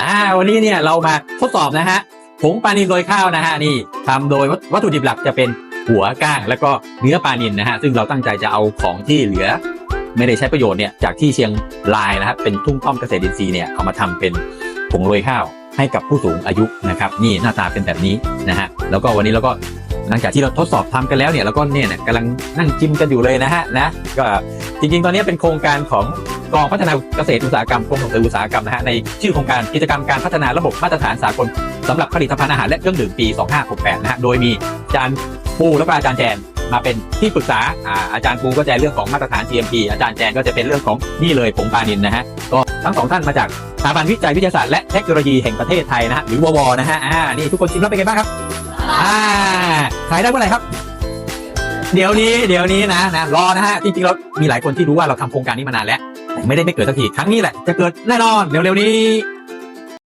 อ่าวันนี้เนี่ยเรามาทดสอบนะฮะผงปลานินโรยข้าวนะฮะนี่ทำโดยวัตถุดิบหลักจะเป็นหัวก้างแล้วก็เนื้อปลานินนะฮะซึ่งเราตั้งใจจะเอาของที่เหลือ ไม่ได้ใช้ประโยชน์เนี่ยจากที่เชียงรายนะครับเป็นทุ่งท่อมเกษตรอินทรีย์เนี่ยเอามาทำเป็นผงโรยข้าวให้กับผู้สูงอายุนะครับนี่หน้าตาเป็นแบบนี้นะฮะแล้วก็วันนี้เราก็หลังจากที่เราทดสอบทำกันแล้วเนี่ยเราก็เนี่ยกำลังนั่งจิ้มกันอยู่เลยนะฮะนะก็ จริงๆ ตอนนี้เป็นโครงการของกองพัฒนาเกษตรอุตสาหกรรมกรมส่งเสริมอุตสาหกรรมนะฮะในชื่อโครงการกิจกรรมการพัฒนาระบบมาตรฐานสากลสำหรับผลิตภัณฑ์อาหารและเครื่องดื่มปี 2568 นะฮะโดยมีอาจารย์ปูแล้วก็อาจารย์แจนมาเป็นที่ปรึกษาอาจารย์ปูก็จะเรื่องของมาตรฐาน GMP อาจารย์แจนก็จะเป็นเรื่องของนี่เลยผงปานินนะฮะก็ทั้งสองท่านมาจากสถาบันวิจัยวิทยาศาสตร์และเทคโนโลยีแห่งประเทศไทยนะฮะหรือววนะฮะอ่านี่ทุกคนชิมแล้วเป็นไงบ้างครับอ่าขายได้เมื่อไหร่ครับ เดี๋ยวนี้เดี๋ยวนี้นะนะรอนะฮะจริงๆแล้วมีหลายคนที่รู้ว่าเราทำโครงการนี้มานานแล้วแต่ไม่ได้ไม่เกิดสักทีครั้งนี้แหละจะเกิดแน่นอนเร็วๆนี้